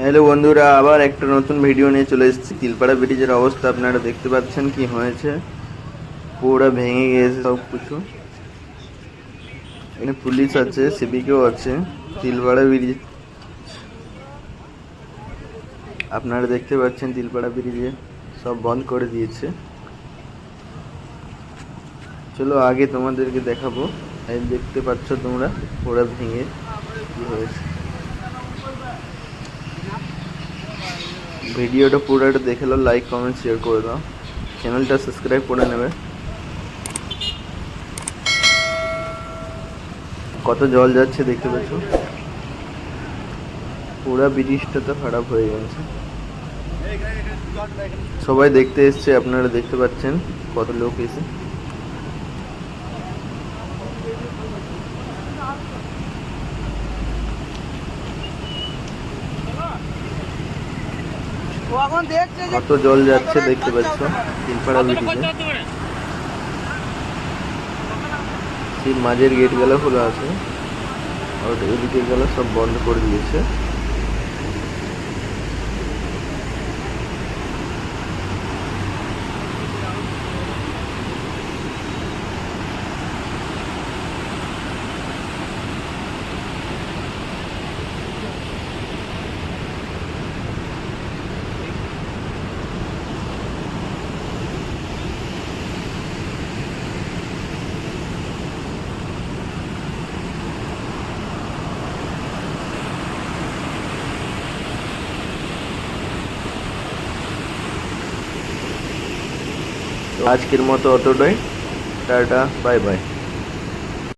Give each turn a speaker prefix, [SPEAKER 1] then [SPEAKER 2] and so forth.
[SPEAKER 1] Hello বন্ধুরা, আবার একটা নতুন ভিডিও নিয়ে চলে এসেছি। তিলপাড়া ব্রিজের অবস্থা আপনারা দেখতে পাচ্ছেন কি হয়েছে। পুরো ভেঙে গিয়েছে সব কিছু। এখানে পুলিশ আছে, সিভিকেও আছে, তিলপাড়া ব্রিজ। আপনারা দেখতে পাচ্ছেন তিলপাড়া ব্রিজে সব বন্ধ করে দিয়েছে। চলো আগে তোমাদেরকে দেখাবো। দেখতে পাচ্ছ তোমরা, পুরো ভেঙে কি হয়েছে। ভিডিওটা পুরোটা দেখে নাও লাইক কমেন্ট শেয়ার করে দাও। চ্যানেলটা সাবস্ক্রাইব করে নেবে। কত জল যাচ্ছে দেখতে পাচ্ছ? পুরো ব্রিজটা তো খারাপ হয়ে গেছে। সবাই দেখতে এসছে, আপনারা দেখতে পাচ্ছেন কত লোক এসে। কত জল যাচ্ছে দেখতে পাচ্ছ? তিনপাড়া ব্রিজে সেই মাঝের গেটগুলো খোলা আছে। আর এদিকে গেলা সব বন্ধ করে দিয়েছে। তো আজকের মতো অতটাই টাটা বাই বাই।